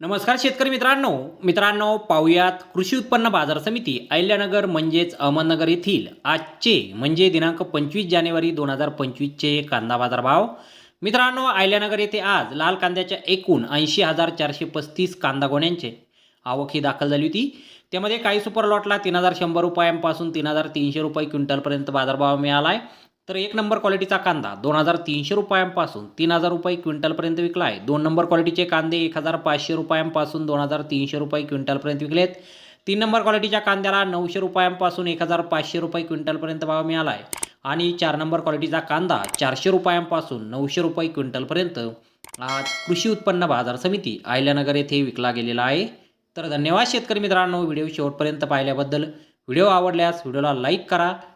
नमस्कार शेतकरी मित्रांनो. मित्रांनो पाहुयात कृषी उत्पन्न बाजार समिती अहिल्यानगर म्हणजेच अहमदनगर येथील आजचे म्हणजे दिनांक पंचवीस जानेवारी दोन हजार पंचवीसचे कांदा बाजार भाव मित्रांनो अहिल्यानगर येथे आज लाल कांद्याच्या एकूण ऐंशी हजार चारशे पस्तीस कांदा गोण्यांचे आवक ही दाखल झाली होती. त्यामध्ये काही सुपर लॉटला तीन हजार शंभर रुपयांपासून तीन हजार तीनशे रुपये क्विंटलपर्यंत बाजारभाव मिळाला आहे तर एक नंबर क्वालिटीचा कांदा दोन हजार तीनशे रुपयांपासून तीन हजार रुपये क्विंटलपर्यंत विकला आहे. दोन नंबर क्वालिटीचे कांदे एक हजार पाचशे रुपयांपासून दोन हजार तीनशे रुपये क्विंटलपर्यंत विकलेत. तीन नंबर क्वालिटीच्या कांद्याला नऊशे रुपयांपासून एक हजार पाचशे रुपये क्विंटलपर्यंत भाव मिळाला आहे. आणि चार नंबर क्वालिटीचा कांदा चारशे रुपयांपासून नऊशे रुपये क्विंटलपर्यंत आज कृषी उत्पन्न बाजार समिती अहिल्यानगर येथे विकला गेलेला आहे. तर धन्यवाद शेतकरी मित्रांनो व्हिडिओ शेवटपर्यंत पाहिल्याबद्दल. व्हिडिओ आवडल्यास व्हिडिओला लाईक करा